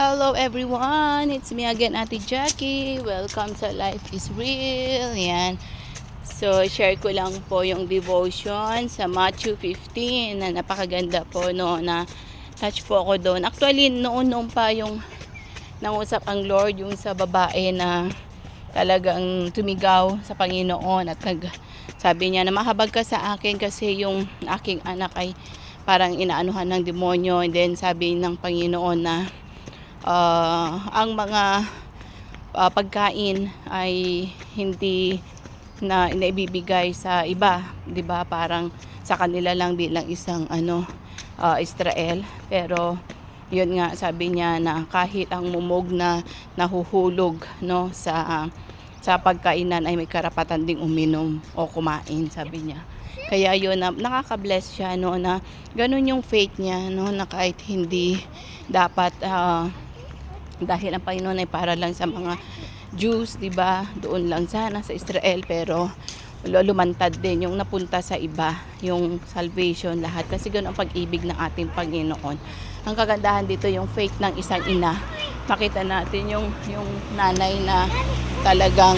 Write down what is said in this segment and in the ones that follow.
Hello everyone! It's me again, Ate Jackie. Welcome sa Life is Real. Yan. So, share ko lang po yung devotion sa Matthew 15 na napakaganda po no na touch po ako doon. Actually, noon-noon pa yung nangusap ang Lord yung sa babae na talagang tumigaw sa Panginoon at nag, sabi niya na mahabag ka sa akin kasi yung aking anak ay parang inaanuhan ng demonyo and then sabi ng Panginoon na ah, ang mga ah, pagkain ay hindi na inaibibigay sa iba, 'di ba? Parang sa kanila lang bilang isang ano ah, Israel. Pero yun nga sabi niya na kahit ang mumog na nahuhulog no sa sa pagkainan ay may karapatan ding uminom o kumain sabi niya. Kaya yun na nakaka-bless siya no na ganun yung faith niya no na kahit hindi dapat ah, dahil ang Panginoon ay para lang sa mga Jews, 'di ba? Doon lang sana sa Israel pero lumantad din yung napunta sa iba, yung salvation lahat kasi ganoon ang pag-ibig ng ating Panginoon. Ang kagandahan dito yung faith ng isang ina. Makita natin yung yung nanay na talagang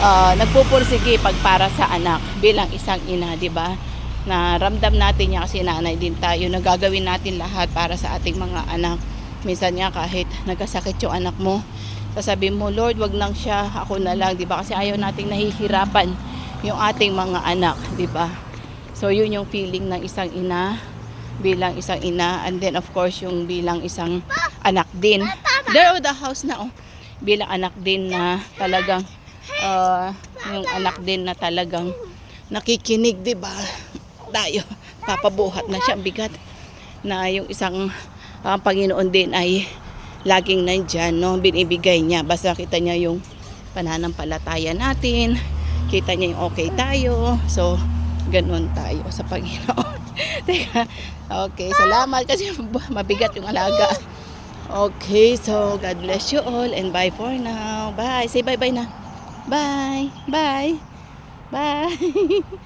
uh, nagpupursige pag para sa anak bilang isang ina, 'di ba? Na ramdam natin niya kasi nanay din tayo, nagagawin natin lahat para sa ating mga anak. Minsan nga kahit nagkasakit yung anak mo, sasabi mo, Lord, wag lang siya, ako na lang, 'di ba? Kasi ayaw nating nahihirapan yung ating mga anak, 'di ba? So yun yung feeling ng isang ina bilang isang ina and then of course yung bilang isang anak din. There oh, the house na oh. Bilang anak din na talagang uh, yung anak din na talagang nakikinig, 'di ba? Tayo papabuhat na siya bigat na yung isang uh, Panginoon din ay laging nandyan, no? Binibigay niya. Basta kita niya yung pananampalataya natin. Kita niya yung okay tayo. So, ganun tayo sa Panginoon. Teka, okay. Salamat kasi mabigat yung alaga. Okay, so God bless you all and bye for now. Bye. Say bye-bye na. Bye. Bye. Bye.